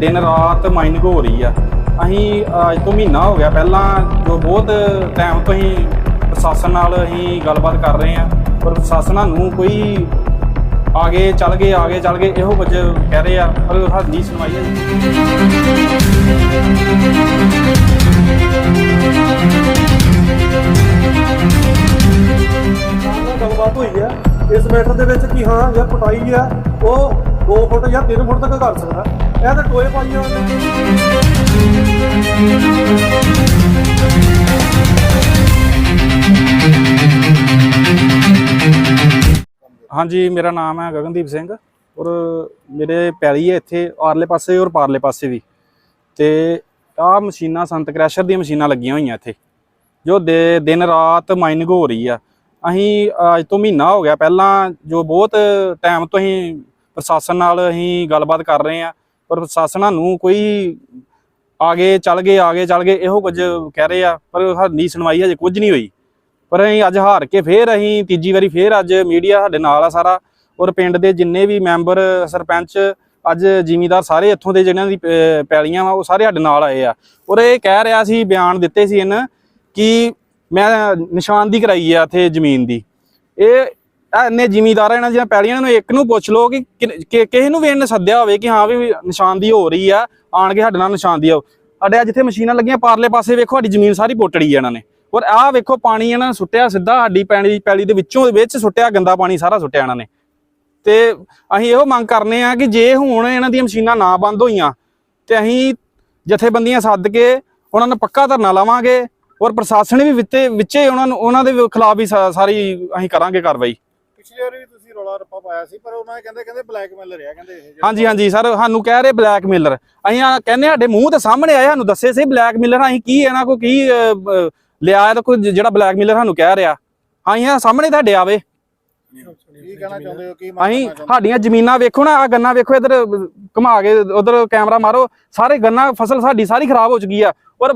ਦਿਨ ਰਾਤ ਮਾਈਨਿੰਗ ਹੋ ਰਹੀ ਆ। ਅਸੀਂ ਅੱਜ ਤੋਂ ਮਹੀਨਾ ਹੋ ਗਿਆ। ਪਹਿਲਾਂ ਜੋ ਬਹੁਤ ਟਾਈਮ ਤੋਂ ਹੀ ਪ੍ਰਸ਼ਾਸਨ ਨਾਲ ਅਸੀਂ ਗੱਲਬਾਤ ਕਰ ਰਹੇ ਆ, ਪਰ ਪ੍ਰਸ਼ਾਸਨਾਂ ਨੂੰ ਕੋਈ ਆਗੇ ਚੱਲ ਗਏ, ਆਗੇ ਚੱਲ ਗਏ, ਇਹੋ ਕੁਝ ਕਹਿ ਰਹੇ ਆ, ਪਰ ਸਾਡੀ ਸੁਣਵਾਈ ਹੈ ਗੱਲਬਾਤ ਹੋਈ ਹੈ ਇਸ ਮੈਟਰ ਦੇ ਵਿੱਚ ਕਿ ਹਾਂ ਜਾਂ ਪਟਾਈ ਆ, ਉਹ 2 ਫੁੱਟ ਜਾਂ 3 ਫੁੱਟ ਤੱਕ ਕਰ ਸਕਦਾ। ਇਹ ਤਾਂ ਟੋਏ ਪਾਈਆਂ ਉਹਨੇ। ਹਾਂਜੀ, ਮੇਰਾ ਨਾਮ ਹੈ ਗਗਨਦੀਪ ਸਿੰਘ ਔਰ ਮੇਰੇ ਪੈਲੀ ਹੈ ਇੱਥੇ, ਆਰਲੇ ਪਾਸੇ ਔਰ ਪਾਰਲੇ ਪਾਸੇ ਵੀ। ਤੇ ਆਹ ਮਸ਼ੀਨਾਂ, ਸੰਤ ਕ੍ਰੈਸ਼ਰ ਦੀਆਂ ਮਸ਼ੀਨਾਂ ਲੱਗੀਆਂ ਹੋਈਆਂ ਇੱਥੇ, ਜੋ ਦੇ, ਦਿਨ ਰਾਤ ਮਾਈਨਿੰਗ ਹੋ ਰਹੀ ਆ। ਅਸੀਂ ਅੱਜ ਤੋਂ ਮਹੀਨਾ ਹੋ ਗਿਆ, ਪਹਿਲਾਂ ਜੋ ਬਹੁਤ ਟਾਈਮ ਤੋਂ ਅਸੀਂ ਪ੍ਰਸ਼ਾਸਨ ਨਾਲ ਅਸੀਂ ਗੱਲਬਾਤ ਕਰ ਰਹੇ ਆ ਪਰ ਪ੍ਰਸ਼ਾਸਨਾਂ ਨੂੰ ਕੋਈ ਆਗੇ ਚੱਲ ਗਏ ਆਗੇ ਚੱਲ ਗਏ ਇਹੋ ਕੁਝ ਕਹਿ ਰਹੇ ਆ ਪਰ ਸਾਡੀ ਸੁਣਵਾਈ ਹਜੇ ਕੁਝ ਨਹੀਂ ਹੋਈ। ਪਰ ਅਸੀਂ ਅੱਜ ਹਾਰ ਕੇ ਫੇਰ ਅਸੀਂ ਤੀਜੀ ਵਾਰੀ ਫੇਰ ਅੱਜ ਮੀਡੀਆ ਸਾਡੇ ਨਾਲ ਆ ਸਾਰਾ ਔਰ ਪਿੰਡ ਦੇ ਜਿੰਨੇ ਵੀ ਮੈਂਬਰ ਸਰਪੰਚ ਅੱਜ ਜ਼ਿਮੀਦਾਰ ਸਾਰੇ ਇੱਥੋਂ ਦੇ ਜਿਹਨਾਂ ਦੀ ਅਹ, ਪੈਲੀਆਂ ਵਾ ਉਹ ਸਾਰੇ ਸਾਡੇ ਨਾਲ ਆਏ ਆ। ਔਰ ਇਹ ਕਹਿ ਰਿਹਾ ਸੀ ਬਿਆਨ ਦਿੱਤੇ ਸੀ ਇਹਨਾਂ ਕਿ ਮੈਂ ਨਿਸ਼ਾਨਦੀ ਕਰਾਈ ਆ ਇੱਥੇ ਜ਼ਮੀਨ ਦੀ। ਇਹ ਇੰਨੇ ਜ਼ਿਮੀਦਾਰ ਇਹਨਾਂ ਦੀਆਂ ਪੈਲੀਆਂ ਨੂੰ ਇੱਕ ਨੂੰ ਪੁੱਛ ਲਓ ਕਿ ਕਿਸੇ ਨੂੰ ਵੀ ਇਹਨੇ ਸੱਦਿਆ ਹੋਵੇ ਕਿ ਹਾਂ ਵੀ ਨਿਸ਼ਾਨਦੀ ਹੋ ਰਹੀ ਆ, ਆਣ ਕੇ ਸਾਡੇ ਨਾਲ ਨਿਸ਼ਾਨਦੀ ਆਓ ਸਾਡੇ ਆ ਜਿੱਥੇ ਮਸ਼ੀਨਾਂ ਲੱਗੀਆਂ, ਪਾਰਲੇ ਪਾਸੇ ਵੇਖੋ ਸਾਡੀ ਜ਼ਮੀਨ ਸਾਰੀ ਪੋਟੜੀ ਆ ਇਹਨਾਂ ਨੇ। ਔਰ ਆਹ ਵੇਖੋ ਪਾਣੀ ਇਹਨਾਂ ਨੇ ਸੁੱਟਿਆ ਸਿੱਧਾ, ਸਾਡੀ ਪੈਣੀ ਪੈਲੀ ਦੇ ਵਿੱਚੋਂ ਵਿੱਚ ਸੁੱਟਿਆ, ਗੰਦਾ ਪਾਣੀ ਸਾਰਾ ਸੁੱਟਿਆ ਇਹਨਾਂ ਨੇ। ਤੇ ਅਸੀਂ ਇਹੋ ਮੰਗ ਕਰਨੇ ਆ ਕਿ ਜੇ ਹੁਣ ਇਹਨਾਂ ਦੀਆਂ ਮਸ਼ੀਨਾਂ ਨਾ ਬੰਦ ਹੋਈਆਂ, ਤੇ ਅਸੀਂ ਜਥੇਬੰਦੀਆਂ ਸੱਦ ਕੇ ਉਹਨਾਂ ਨੂੰ ਪੱਕਾ ਧਰਨਾ ਲਾਵਾਂਗੇ, ਔਰ ਪ੍ਰਸ਼ਾਸਨ ਵੀ ਵਿੱਚੇ ਵਿੱਚੇ ਉਹਨਾਂ ਨੂੰ ਉਹਨਾਂ ਦੇ ਖਿਲਾਫ ਵੀ ਸਾਰੀ ਅਸੀਂ ਕਰਾਂਗੇ ਕਾਰਵਾਈ। ਪਿਛਲੀ ਵਾਰੀ ਵੀ ਤੁਸੀਂ ਰੌਲਾ ਰੱਪਾ ਪਾਇਆ ਸੀ ਪਰ ਉਹਨਾਂ ਨੇ ਕਹਿੰਦੇ ਕਹਿੰਦੇ ਬਲੈਕਮੇਲਰ ਆ ਕਹਿੰਦੇ ਇਹ ਜਿਹੜੇ ਹਾਂਜੀ ਹਾਂਜੀ ਸਰ ਸਾਨੂੰ ਕਹਿ ਰਹੇ ਬਲੈਕਮੇਲਰ ਅਸੀਂ ਆ ਕਹਿੰਦੇ ਸਾਡੇ ਮੂੰਹ ਤੇ ਸਾਹਮਣੇ ਆਏ ਸਾਨੂੰ ਦੱਸੇ ਸੀ ਬਲੈਕਮੇਲਰ ਅਸੀਂ ਕੀ ਇਹਨਾਂ ਕੋ ਕੀ ਅਹ, ਅਹ, ਲਿਆ ਤਾਂ ਕੋਈ ਜਿਹੜਾ ਬਲੈਕਮੇਲਰ ਸਾਨੂੰ ਕਹਿ ਰਿਹਾ। ਅਸੀਂ ਆ ਸਾਹਮਣੇ ਤੁਹਾਡੇ ਆਵੇ। ਕੀ ਕਹਿਣਾ ਚਾਹੁੰਦੇ ਹੋ ਕੀ ਮੰਗ ਅਸੀਂ ਕਰਨਾ ਚਾਹੁੰਦੇ ਸਾਡੀਆਂ ਜ਼ਮੀਨਾਂ ਵੇਖੋ ਨਾ ਆ ਗੰਨਾ ਵੇਖੋ ਇਧਰ ਘੁਮਾ ਕੇ ਉਧਰ ਕੈਮਰਾ ਮਾਰੋ ਸਾਰੇ ਗੰਨਾ ਫਸਲ ਸਾਡੀ ਸਾਰੀ ਖਰਾਬ ਹੋ ਚੁੱਕੀ ਆ। ਔਰ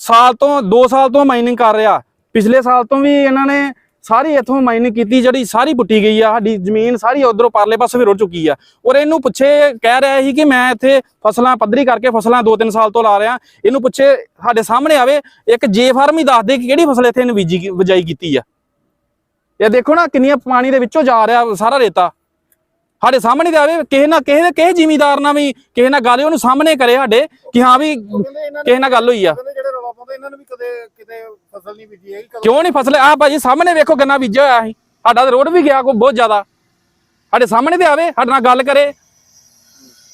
ਸਾਲ ਤੋਂ 2 ਸਾਲ ਤੋਂ ਮਾਈਨਿੰਗ ਕਰ ਰਿਹਾ। ਪਿਛਲੇ ਸਾਲ ਤੋਂ ਵੀ ਇਹਨਾਂ ਨੇ ਸਾਰੀ ਇੱਥੋਂ ਮਾਈਨਿੰਗ ਕੀਤੀ, ਜਿਹੜੀ ਸਾਰੀ ਪੁੱਟੀ ਗਈ ਆ, ਸਾਡੀ ਜ਼ਮੀਨ ਸਾਰੀ ਉਧਰੋਂ ਪਰਲੇ ਪਾਸੇ ਵੀ ਰੁੜ ਚੁੱਕੀ ਆ। ਔਰ ਇਹਨੂੰ ਪੁੱਛੇ ਕਹਿ ਰਿਹਾ ਸੀ ਕਿ ਮੈਂ ਇੱਥੇ ਫਸਲਾਂ ਪੱਧਰੀ ਕਰਕੇ ਫਸਲਾਂ 2-3 ਸਾਲ ਤੋਂ ਲਾ ਰਿਹਾ। ਇਹਨੂੰ ਪੁੱਛੇ ਸਾਡੇ ਸਾਹਮਣੇ ਆਵੇ, ਇੱਕ ਜੇ ਫਾਰਮ ਹੀ ਦੱਸ ਦੇ ਕਿ ਕਿਹੜੀ ਫਸਲ ਇੱਥੇ ਇਹਨੇ ਬੀਜੀ, ਬਜਾਈ ਕੀਤੀ ਆ। ਇਹ ਦੇਖੋ ਨਾ ਕਿੰਨੀਆਂ ਪਾਣੀ ਦੇ ਵਿੱਚੋਂ ਜਾ ਰਿਹਾ ਸਾਰਾ ਰੇਤਾ। ਸਾਡੇ ਸਾਹਮਣੇ ਤੇ ਆਵੇ ਕਿਸੇ ਨਾ ਕਿਸੇ ਕਿਸੇ ਜ਼ਿਮੀਦਾਰ ਨਾਲ ਵੀ ਕਿਸੇ ਨਾਲ ਗੱਲ ਉਹਨੂੰ ਸਾਹਮਣੇ ਕਰੇ ਸਾਡੇ ਕਿ ਹਾਂ ਵੀ ਕਿਸੇ ਨਾਲ ਗੱਲ ਹੋਈ ਆ। ਕਹਿੰਦੇ ਜਿਹੜੇ ਰੌਲਾ ਪਾਉਂਦੇ ਇਹਨਾਂ ਨੇ ਵੀ ਕਦੇ ਕਿਤੇ ਫਸਲ ਨਹੀਂ ਬੀਜੀ ਹੈਗੀ ਕਦੋਂ ਕਿਉਂ ਨਹੀਂ ਫਸਲ? ਆ ਭਾਜੀ ਸਾਹਮਣੇ ਵੇਖੋ ਗੰਨਾ ਬੀਜਿਆ ਹੋਇਆ ਸੀ। ਸਾਡਾ ਤਾਂ ਰੋਡ ਵੀ ਗਿਆ ਕੋ ਬਹੁਤ ਜ਼ਿਆਦਾ। ਸਾਡੇ ਸਾਹਮਣੇ ਤੇ ਆਵੇ ਸਾਡੇ ਨਾਲ ਗੱਲ ਕਰੇ।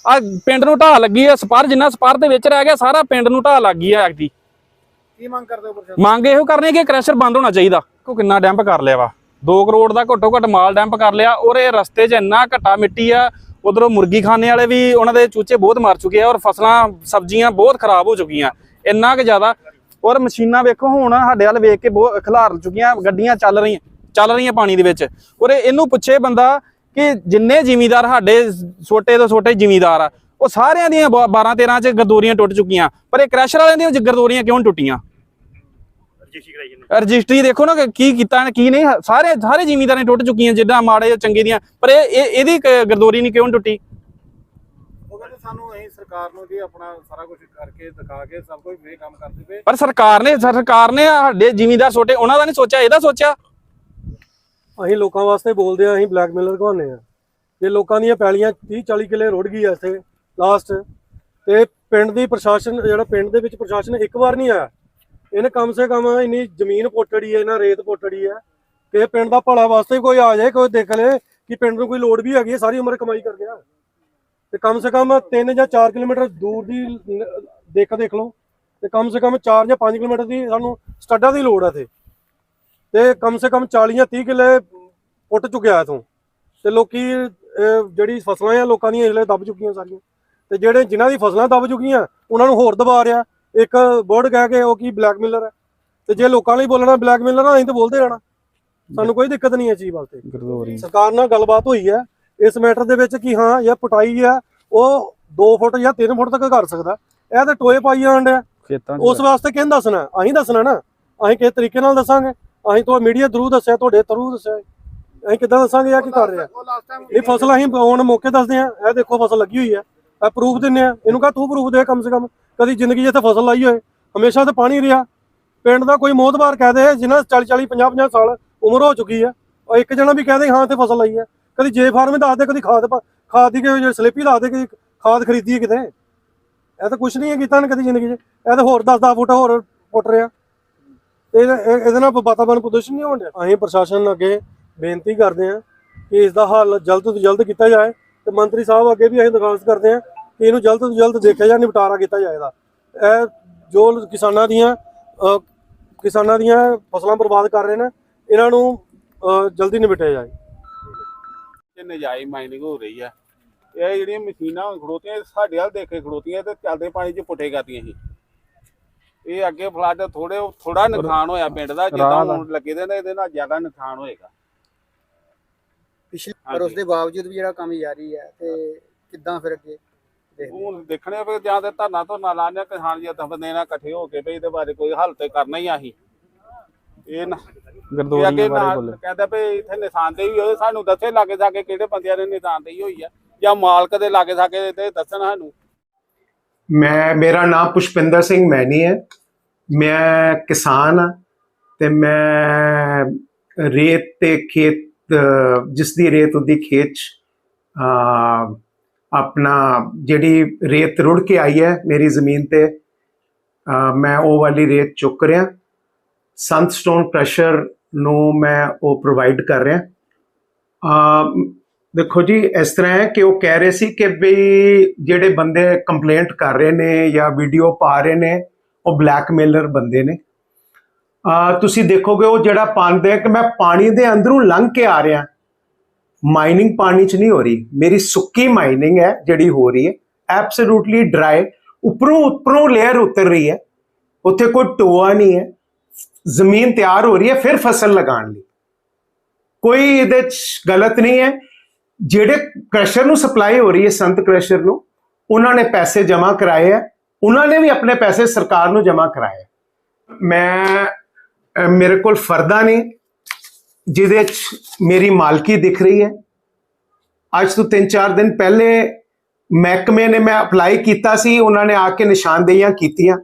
ਆ ਪਿੰਡ ਨੂੰ ਢਾਹ ਲੱਗੀ ਆ ਸਪਰ ਜਿੰਨਾ ਸਪਰ ਦੇ ਵਿੱਚ ਰਹਿ ਗਿਆ ਸਾਰਾ ਪਿੰਡ ਨੂੰ ਢਾਹ ਲੱਗ ਗਈ ਆ ਐਕਟੀ ਕੀ ਮੰਗ ਕਰਦੇ ਹੋ ਪ੍ਰਸ਼ਾਸਨ ਮੰਗ ਇਹੋ ਕਰਨੀ ਕਿ ਕ੍ਰੈਸ਼ਰ ਬੰਦ ਹੋਣਾ ਚਾਹੀਦਾ। ਕੋ ਕਿੰਨਾ ਡੈਂਪ ਕਰ ਲਿਆ ਵਾ। 2 ਕਰੋੜ ਦਾ ਘੱਟੋ ਘੱਟ ਮਾਲ ਡੈਂਪ ਕਰ ਲਿਆ। ਔਰ ਇਹ ਰਸਤੇ 'ਚ ਇੰਨਾ ਘੱਟਾ ਮਿੱਟੀ ਆ, ਉਧਰੋਂ ਮੁਰਗੀ ਖਾਨੇ ਵਾਲੇ ਵੀ ਉਹਨਾਂ ਦੇ ਚੂਚੇ ਬਹੁਤ ਮਰ ਚੁੱਕੇ ਆ ਔਰ ਫਸਲਾਂ, ਸਬਜ਼ੀਆਂ ਬਹੁਤ ਖਰਾਬ ਹੋ ਚੁੱਕੀਆਂ। ਇੰਨਾ ਕਿ ਜ਼ਿਆਦਾ। ਔਰ ਮਸ਼ੀਨਾਂ ਵੇਖੋ ਹੁਣ ਸਾਡੇ ਵੱਲ ਵੇਖ ਕੇ ਬਹੁਤ ਖਿਲਾਰ ਚੁੱਕੀਆਂ, ਗੱਡੀਆਂ ਚੱਲ ਰਹੀਆਂ ਚੱਲ ਰਹੀਆਂ ਪਾਣੀ ਦੇ ਵਿੱਚ। ਔਰ ਇਹਨੂੰ ਪੁੱਛੇ ਬੰਦਾ ਕਿ ਜਿੰਨੇ ਜ਼ਿਮੀਦਾਰ ਸਾਡੇ ਛੋਟੇ ਤੋਂ ਛੋਟੇ ਜ਼ਿਮੀਦਾਰ ਆ, ਉਹ ਸਾਰਿਆਂ ਦੀਆਂ 12 13 ਚ ਗਰਦੋਰੀਆਂ ਟੁੱਟ ਚੁੱਕੀਆਂ। ਪਰ ਇਹ ਕ੍ਰੈਸ਼ਰ ਵਾਲਿਆਂ ਦੀਆਂ ਗਰਦੋਰੀਆਂ ਕਿਉਂ ਟੁੱਟੀਆਂ? ਰਜਿਸਟਰੀ ਦੇਖੋ ਨਾ ਕਿ ਕੀਤਾ ਕੀ ਨਹੀਂ ਸਾਰੇ ਸਾਰੇ ਜ਼ਿਮੀਂਦਾਰਾਂ ਨੇ ਟੁੱਟ ਚੁੱਕੀਆਂ ਜਿੱਦਾਂ ਮਾੜੇ ਜਾਂ ਚੰਗੇ ਦੀਆਂ ਪਰ ਇਹ ਇਹ- ਇਹਦੀ ਗਰਦੋਰੀ ਨਹੀਂ ਕਿਉਂ ਟੁੱਟੀ? ਉਹ ਕਹਿੰਦੇ ਸਾਨੂੰ ਅਸੀਂ ਸਰਕਾਰ ਨੂੰ ਜੀ ਆਪਣਾ ਸਾਰਾ ਕੁਝ ਕਰਕੇ ਦਿਖਾ ਕੇ ਸਭ ਕੁਝ ਵੇ ਕੰਮ ਕਰਦੇ ਪਏ ਪਰ ਸਰਕਾਰ ਨੇ ਸਰਕਾਰ ਨੇ ਸਾਡੇ ਜ਼ਿਮੀਂਦਾਰ ਛੋਟੇ ਉਹਨਾਂ ਦਾ ਨਹੀਂ ਸੋਚਿਆ ਇਹਦਾ ਸੋਚਿਆ? ਅਸੀਂ ਲੋਕਾਂ ਵਾਸਤੇ ਬੋਲਦੇ ਆ ਅਸੀਂ ਬਲੈਕਮੇਲਰ ਕਹਾਉਂਦੇ ਆ ਜੇ ਲੋਕਾਂ ਦੀਆਂ ਪੈਲੀਆਂ 30 40 ਕਿੱਲੇ ਰੁੜ ਗਈ ਆ ਇੱਥੇ ਲਾਸਟ ਤੇ ਪਿੰਡ ਦੀ ਪ੍ਰਸ਼ਾਸਨ ਜਿਹੜਾ ਪਿੰਡ ਦੇ ਵਿੱਚ ਪ੍ਰਸ਼ਾਸਨ ਇੱਕ ਵਾਰ ਨਹੀਂ ਆਇਆ ਇਹਨੇ ਕਮ ਸੇ ਕਮ ਇੰਨੀ ਜ਼ਮੀਨ ਪੋਟੜੀ ਹੈ ਇਹਨਾਂ ਰੇਤ ਪੋਟੜੀ ਹੈ ਕਿ ਪਿੰਡ ਦਾ ਭਲਾ ਵਾਸਤੇ ਕੋਈ ਆ ਜਾਏ, ਕੋਈ ਦੇਖ ਲੇ ਕਿ ਪਿੰਡ ਨੂੰ ਕੋਈ ਲੋੜ ਵੀ ਹੈਗੀ ਸਾਰੀ ਉਮਰ ਕਮਾਈ ਕਰ ਗਿਆ। ਤੇ ਕਮ ਸੇ ਕਮ 3 ਜਾਂ 4 ਕਿਲੋਮੀਟਰ ਦੂਰ ਦੀ ਦੇਖ ਦੇਖ ਲਓ। ਤੇ ਕਮ ਸੇ ਕਮ 4 ਜਾਂ 5 ਕਿਲੋਮੀਟਰ ਦੀ ਸਾਨੂੰ ਸਟੱਡਾਂ ਦੀ ਲੋੜ ਹੈ ਤੇ ਤੇ ਕਮ ਸੇ ਕਮ 40 ਜਾਂ 30 ਕਿੱਲੇ ਪੁੱਟ ਚੁੱਕਿਆ ਇਥੋਂ। ਤੇ ਲੋਕੀ ਜਿਹੜੀ ਫਸਲਾਂ ਆ, ਲੋਕਾਂ ਦੀਆਂ ਇਸਲੇ ਦੱਬ ਚੁੱਕੀਆਂ ਸਾਰੀਆਂ। ਤੇ ਜਿਹੜੇ ਜਿਨ੍ਹਾਂ ਦੀ ਫਸਲਾਂ ਦੱਬ ਚੁੱਕੀਆਂ, ਉਹਨਾਂ ਨੂੰ ਹੋਰ ਦਬਾ ਰਿਹਾ। ਇੱਕ ਵਰਡ ਕਹਿ ਕੇ ਉਹ ਕੀ ਬਲੈਕਮੇਲਰ ਹੈ। ਤੇ ਜੇ ਲੋਕਾਂ ਲਈ ਬੋਲਣਾ ਬਲੈਕਮੇਲਰ ਆ ਅਸੀਂ ਤਾਂ ਬੋਲਦੇ ਰਹਿਣਾ। ਸਾਨੂੰ ਕੋਈ ਦਿੱਕਤ ਨਹੀਂ ਹੈ ਚੀਜ਼ ਵਾਸਤੇ ਸਰਕਾਰ ਨਾਲ ਗੱਲਬਾਤ ਹੋਈ ਹੈ। ਇਸ ਮੈਟਰ ਦੇ ਵਿੱਚ ਕਿ ਹਾਂ ਇਹ ਪਟਾਈ ਆ ਉਹ 2 ਫੁੱਟ ਜਾਂ 3 ਫੁੱਟ ਤੱਕ ਕਰ ਸਕਦਾ। ਇਹ ਤਾਂ ਟੋਏ ਪਾਈ ਜਾਣ ਡਿਆ। ਖੇਤਾਂ ਉਸ ਵਾਸਤੇ ਕਿਹਨ ਦੱਸਣਾ? ਅਸੀਂ ਦੱਸਣਾ ਨਾ। ਅਸੀਂ ਕਿਸ ਤਰੀਕੇ ਨਾਲ ਦੱਸਾਂਗੇ? ਅਸੀਂ ਤਾਂ ਮੀਡੀਆ ਥਰੂ ਦੱਸਿਆ ਤੁਹਾਡੇ ਥਰੂ ਦੱਸਿਆ। ਅਸੀਂ ਕਿੱਦਾਂ ਦੱਸਾਂਗੇ ਆ ਕੀ ਕਰ ਰਿਹਾ? ਇਹ ਫਸਲ ਅਸੀਂ ਹੁਣ ਮੌਕੇ ਦੱਸਦੇ ਆ ਇਹ ਦੇਖੋ ਫਸਲ ਲੱਗੀ ਹੋਈ ਹੈ। ਆ ਪ੍ਰੂਫ ਦਿੰਨੇ ਆ ਇਹਨੂੰ ਕਹ ਤੂੰ ਪ੍ਰੂਫ ਦੇ ਕਮ ਸੇ ਕਮ। ਕਦੀ ਜ਼ਿੰਦਗੀ 'ਚ ਇੱਥੇ ਫਸਲ ਲਾਈ ਹੋਏ, ਹਮੇਸ਼ਾ ਤਾਂ ਪਾਣੀ ਰਿਹਾ। ਪਿੰਡ ਦਾ ਕੋਈ ਮੋਤਬਾਰ ਕਹਿ ਦੇ ਜਿਨ੍ਹਾਂ 40 40 50 50 ਸਾਲ ਉਮਰ ਹੋ ਚੁੱਕੀ ਹੈ, ਉਹ ਇੱਕ ਜਣਾ ਵੀ ਕਹਿ ਦੇ, ਹਾਂ ਇੱਥੇ ਫਸਲ ਲਾਈ ਹੈ। ਕਦੀ ਜੇ ਫਾਰਮ ਦੱਸ ਦੇ, ਕਦੀ ਖਾਦ ਖਾਦ ਦੀ ਕੋਈ ਸਲਿੱਪੀ ਹੀ ਲਾ ਦੇ ਕਿ ਖਾਦ ਖਰੀਦੀ ਹੈ ਕਿਤੇ। ਇਹ ਤਾਂ ਕੁਝ ਨਹੀਂ ਹੈ ਕੀਤਾ ਨਾ ਕਦੀ ਜ਼ਿੰਦਗੀ 'ਚ। ਇਹ ਤਾਂ ਹੋਰ 10 10 ਫੁੱਟ ਹੋਰ ਫੁੱਟ ਰਿਹਾ। ਤੇ ਇਹਦੇ ਇਹ- ਇਹਦੇ ਨਾਲ ਵਾਤਾਵਰਨ ਪ੍ਰਦੂਸ਼ਣ ਨਹੀਂ ਹੋਣ ਡਿਆ। ਅਸੀਂ ਪ੍ਰਸ਼ਾਸਨ ਅੱਗੇ ਬੇਨਤੀ ਕਰਦੇ ਹਾਂ ਕਿ ਇਸ ਦਾ ਹੱਲ ਜਲਦ ਤੋਂ ਜਲਦ ਕੀਤਾ ਜਾਏ ਤੇ ਮੰਤਰੀ ਸਾਹਿਬ ਅੱਗੇ ਵੀ ਅਸੀਂ ਦਰਖਾਸਤ ਕਰਦੇ ਹਾਂ ਕਿ ਇਹਨੂੰ ਜਲਦ ਤੋਂ ਜਲਦ ਦੇਖਿਆ ਜਾਏ ਨਿਪਟਾਰਾ ਕੀਤਾ ਜਾਏਗਾ। ਇਹ ਜੋ ਕਿਸਾਨਾਂ ਦੀਆਂ ਕਿਸਾਨਾਂ ਦੀਆਂ ਫਸਲਾਂ ਬਰਬਾਦ ਕਰ ਰਹੇ ਨੇ ਇਹਨਾਂ ਨੂੰ ਜਲਦੀ ਨਿਪਟਿਆ ਜਾਏ। ਇਹ ਨਜਾਇਜ਼ ਮਾਈਨਿੰਗ ਹੋ ਰਹੀ ਆ। ਇਹ ਜਿਹੜੀਆਂ ਮਸ਼ੀਨਾਂ ਖੜੋਤੀਆਂ ਸਾਡੇ ਵੱਲ ਦੇਖ ਕੇ ਖੜੋਤੀਆਂ ਤੇ ਚੱਲਦੇ ਪਾਣੀ 'ਚ ਪੁੱਟੇ ਕਰਦੀਆਂ ਸੀ। ਇਹ ਅੱਗੇ ਫਲੱਡ ਥੋੜੇ ਥੋੜਾ ਨੁਕਸਾਨ ਹੋਇਆ ਪਿੰਡ ਦਾ ਜਿੱਦਾਂ। ਹੁਣ ਲੱਗੇ ਦੇ ਨੇ ਇਹਦੇ ਨਾਲ ਜ਼ਿਆਦਾ ਨੁਕਸਾਨ ਹੋਏਗਾ। ਪਿਛਲੇ ਪਰ। ਉਸ ਦੇ ਬਾਵਜੂਦ ਵੀ ਜਿਹੜਾ ਕੰਮ ਜਾਰੀ ਹੈ ਤੇ ਕਿੱਦਾਂ ਫਿਰ ਅੱਗੇ? ਦੇਖਦੇ? ਹੁਣ ਦੇਖਣੇ ਵੀ ਜਾਂ ਤੇ ਧਰਨਾ ਧਰਨਾ ਲਾਣੇ ਕਿਸਾਨ ਜੀ ਦਫਨੇ ਨਾਲ ਇਕੱਠੇ ਹੋ ਕੇ ਵੀ ਇਹਦੇ ਬਾਰੇ ਕੋਈ ਹੱਲ ਤੇ ਕਰਨਾ ਹੀ ਆਹੀ ਇਹ ਨਾ ਇਹ ਅੱਗੇ ਬਾਰੇ ਨਾ ਬੋਲੇ। ਕਹਿੰਦਾ ਵੀ ਇੱਥੇ ਨਿਸ਼ਾਨਦੇਹੀ ਹੋਏ ਸਾਨੂੰ ਦੱਸੇ ਲਾਗੇ ਸਾਗੇ ਕਿਹੜੇ ਬੰਦਿਆਂ ਨੇ ਨਿਸ਼ਾਨਦੇਹੀ ਹੋਈ ਆ ਜਾਂ ਮਾਲਕ ਦੇ ਲਾਗੇ ਸਾਗੇ ਤੇ ਦੱਸਣ ਸਾਨੂੰ। ਮੈਂ ਮੇਰਾ ਨਾਮ ਪੁਸ਼ਪਿੰਦਰ ਸਿੰਘ ਮੈਨੀ ਹੈ। ਮੈਂ ਕਿਸਾਨ ਹਾਂ ਤੇ ਮੈਂ ਰੇਤ ਤੇ ਖੇਤ ਅਹ, ਜਿਸ ਦੀ ਰੇਤ ਉਹਦੀ ਖੇਤ 'ਚ, ਅਹ, ਆਪਣਾ ਜਿਹੜੀ ਰੇਤ ਰੁੜ ਕੇ ਆਈ ਹੈ ਮੇਰੀ ਜ਼ਮੀਨ ਤੇ ਮੈਂ ਉਹ ਵਾਲੀ ਰੇਤ ਚੁੱਕ ਰਿਹਾ। ਸੰਤ ਪ੍ਰੈਸ਼ਰ ਨੂੰ ਮੈਂ ਉਹ ਪ੍ਰੋਵਾਈਡ ਕਰ ਰਿਹਾ। ਅਹ, ਦੇਖੋ ਜੀ ਇਸ ਤਰ੍ਹਾਂ ਹੈ ਕਿ ਉਹ ਕਹਿ ਰਹੇ ਸੀ ਕਿ ਵੀ ਜਿਹੜੇ ਬੰਦੇ ਕੰਪਲੇਂਟ ਕਰ ਰਹੇ ਨੇ ਜਾਂ ਵੀਡੀਓ ਪਾ ਰਹੇ ਨੇ ਉਹ ਬਲੈਕਮੇਲਰ ਬੰਦੇ ਨੇ। ਆ ਤੁਸੀਂ ਦੇਖੋਗੇ ਉਹ ਜਿਹੜਾ ਪਾਉਂਦੇ ਕਿ ਮੈਂ ਪਾਣੀ ਦੇ ਅੰਦਰੋਂ ਲੰਘ ਕੇ ਆ ਰਿਹਾ। ਮਾਈਨਿੰਗ ਪਾਣੀ 'ਚ ਨਹੀਂ ਹੋ ਰਹੀ। ਮੇਰੀ ਸੁੱਕੀ ਮਾਈਨਿੰਗ ਹੈ ਜਿਹੜੀ ਹੋ ਰਹੀ ਹੈ। ਐਬਸੋਲੂਟਲੀ ਡਰਾਈ ਉੱਪਰੋਂ ਉੱਪਰੋਂ ਲੇਅਰ ਉਤਰ ਰਹੀ ਹੈ। ਉੱਥੇ ਕੋਈ ਟੋਆ ਨਹੀਂ ਹੈ। ਜ਼ਮੀਨ ਤਿਆਰ ਹੋ ਰਹੀ ਹੈ, ਫਿਰ ਫਸਲ ਲਗਾਉਣ ਲਈ। ਕੋਈ ਇਹਦੇ 'ਚ ਗਲਤ ਨਹੀਂ ਹੈ। ਜਿਹੜੇ ਕ੍ਰਸ਼ਰ ਨੂੰ ਸਪਲਾਈ ਹੋ ਰਹੀ ਹੈ, ਸੰਤ ਕ੍ਰਸ਼ਰ ਨੂੰ, ਉਹਨਾਂ ਨੇ ਪੈਸੇ ਜਮ੍ਹਾਂ ਕਰਾਏ ਆ ਉਹਨਾਂ ਨੇ ਵੀ ਆਪਣੇ ਪੈਸੇ ਸਰਕਾਰ ਨੂੰ ਜਮ੍ਹਾਂ ਕਰਾਏ ਮੈਂ ਮੇਰੇ ਕੋਲ ਫਰਦਾ ਨਹੀਂ। ਜਿਹਦੇ 'ਚ ਮੇਰੀ ਮਾਲਕੀ ਦਿਖ ਰਹੀ ਹੈ। ਅੱਜ ਤੋਂ 3-4 ਦਿਨ ਪਹਿਲੇ ਮਹਿਕਮੇ ਨੇ ਮੈਂ ਅਪਲਾਈ ਕੀਤਾ ਸੀ, ਉਹਨਾਂ ਨੇ ਆ ਕੇ ਨਿਸ਼ਾਨਦੇਹੀਆਂ ਕੀਤੀਆਂ।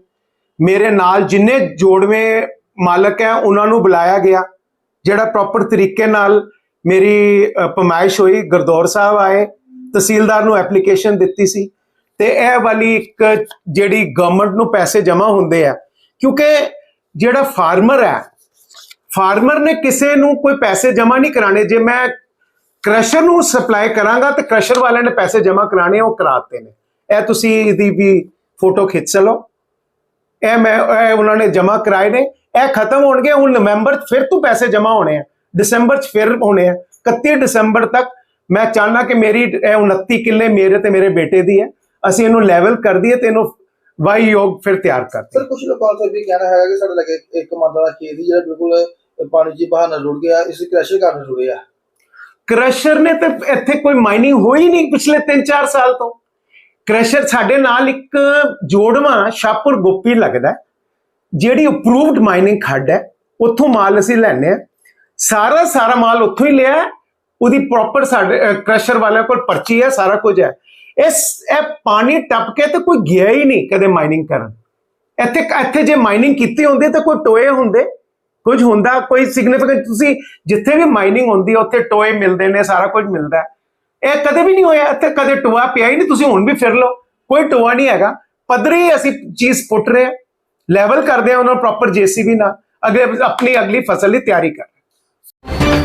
ਮੇਰੇ ਨਾਲ ਜਿੰਨੇ ਜੋੜਵੇਂ ਮਾਲਕ ਹੈ, ਉਹਨਾਂ ਨੂੰ ਬੁਲਾਇਆ ਗਿਆ, ਜਿਹੜਾ ਪ੍ਰੋਪਰ ਤਰੀਕੇ ਨਾਲ ਮੇਰੀ ਪਮਾਇਸ਼ ਹੋਈ। ਗੁਰਦੌਰ ਸਾਹਿਬ ਆਏ, ਤਹਿਸੀਲਦਾਰ ਨੂੰ ਐਪਲੀਕੇਸ਼ਨ ਦਿੱਤੀ ਸੀ। ਤੇ ਇਹ ਵਾਲੀ ਇੱਕ ਜਿਹੜੀ ਗਵਰਨਮੈਂਟ ਨੂੰ ਪੈਸੇ ਜਮ੍ਹਾਂ ਹੁੰਦੇ ਆ, ਕਿਉਂਕਿ ਜਿਹੜਾ ਫਾਰਮਰ ਹੈ ਫਾਰਮਰ ਨੇ ਕਿਸੇ ਨੂੰ ਕੋਈ ਪੈਸੇ ਜਮ੍ਹਾਂ ਨਹੀਂ ਕਰਾਣੇ ਜੇ ਮੈਂ ਕ੍ਰਸ਼ਰ ਨੂੰ ਸਪਲਾਈ ਕਰਾਂਗਾ ਤੇ ਕ੍ਰਸ਼ਰ ਵਾਲਿਆਂ ਨੇ ਪੈਸੇ ਜਮ੍ਹਾਂ ਕਰਾਣੇ ਉਹ ਕਰਾਤੇ ਨੇ। ਇਹ ਤੁਸੀਂ ਇਹਦੀ ਵੀ ਫੋਟੋ ਖਿੱਚ ਲਓ। ਇਹ ਮੈਂ, ਇਹ ਉਹਨਾਂ ਨੇ ਜਮ੍ਹਾਂ ਕਰਾਏ ਨੇ। ਇਹ ਖਤਮ ਹੋਣਗੇ, ਹੁਣ ਨਵੰਬਰ ਫਿਰ ਤੋਂ ਪੈਸੇ ਜਮ੍ਹਾਂ ਹੋਣੇ ਆ। ਦਸੰਬਰ 'ਚ ਫਿਰ ਹੋਣੇ ਆ। 31 ਦਸੰਬਰ ਤੱਕ ਮੈਂ ਚਾਹਨਾ ਕਿ ਮੇਰੀ ਇਹ 29 ਕਿੱਲੇ ਮੇਰੇ ਤੇ ਮੇਰੇ ਬੇਟੇ ਦੀ ਹੈ। ਅਸੀਂ ਇਹਨੂੰ ਲੈਵਲ ਕਰ ਦਈਏ ਤੇ ਇਹਨੂੰ ਵਾਈ ਯੋਗ ਫਿਰ ਤਿਆਰ ਕਰ ਸਰ ਕੁਝ ਲੋਕਾਂ ਦਾ ਵੀ ਕਹਿਣਾ ਹੈਗਾ ਕਿ ਸਾਡੇ ਲੱਗੇ ਇੱਕ ਮੰਦਾ ਦਾ ਖੇਤ ਹੀ ਜਿਹੜਾ ਬਿਲਕੁਲ ਪਾਣੀ 'ਚ ਬਹਾਨਾ ਰੁੜ ਗਿਆ, ਇਸ ਕ੍ਰੈਸ਼ਰ ਕਾਰਨ ਰੁੜਿਆ ਕ੍ਰਸ਼ਰ ਨੇ ਤੇ ਇੱਥੇ ਕੋਈ ਮਾਈਨਿੰਗ ਹੋਈ ਨਹੀਂ ਪਿਛਲੇ 3-4 ਸਾਲ ਤੋਂ। ਕ੍ਰਸ਼ਰ ਸਾਡੇ ਨਾਲ ਇੱਕ ਜੋੜਵਾ ਸ਼ਾਹਪੁਰ ਗੋਪੀ ਲੱਗਦਾ ਜਿਹੜੀ ਅਪਰੂਵਡ ਮਾਈਨਿੰਗ ਖੱਡ ਹੈ, ਉੱਥੋਂ ਮਾਲ ਅਸੀਂ ਲੈਨੇ ਆ ਸਾਰਾ ਸਾਰਾ ਮਾਲ ਉੱਥੋਂ ਹੀ ਲਿਆ ਉਹਦੀ ਪ੍ਰੋਪਰ ਸਾਡੇ ਕ੍ਰਸ਼ਰ ਵਾਲਿਆਂ ਕੋਲ ਪਰਚੀ ਹੈ, ਸਾਰਾ ਕੁਝ ਹੈ। ਇਸ ਇਹ ਪਾਣੀ ਟੱਪ ਕੇ ਤੇ ਕੋਈ ਗਿਆ ਹੀ ਨਹੀਂ ਕਦੇ ਮਾਈਨਿੰਗ ਕਰਨ। ਇੱਥੇ ਇੱਥੇ ਜੇ ਮਾਈਨਿੰਗ ਕੀਤੀ ਹੁੰਦੀ ਤਾਂ ਕੋਈ ਟੋਏ ਹੁੰਦੇ। ਕੁਝ ਹੁੰਦਾ, ਕੋਈ ਸਿਗਨੀਫੀਕੈਂਟ ਤੁਸੀਂ ਜਿੱਥੇ ਵੀ ਮਾਈਨਿੰਗ ਹੁੰਦੀ ਹੈ ਉੱਥੇ ਟੋਏ ਮਿਲਦੇ ਨੇ, ਸਾਰਾ ਕੁਝ ਮਿਲਦਾ ਇਹ ਕਦੇ ਵੀ ਨਹੀਂ ਹੋਇਆ, ਇੱਥੇ ਕਦੇ ਟੋਆ ਪਿਆ ਹੀ ਨਹੀਂ, ਤੁਸੀਂ ਹੁਣ ਵੀ ਫਿਰ ਲਓ। ਕੋਈ ਟੋਆ ਨਹੀਂ ਹੈਗਾ। ਪੱਧਰੀ ਅਸੀਂ ਚੀਜ਼ ਪੁੱਟ ਰਹੇ ਲੈਵਲ ਕਰਦੇ ਆ ਉਹਨਾਂ ਪ੍ਰੋਪਰ ਜੀਸੀਬੀ ਨਾਲ। ਅਗਲੇ ਆਪਣੀ ਅਗਲੀ ਫਸਲ ਦੀ ਤਿਆਰੀ ਕਰ ਰਹੇ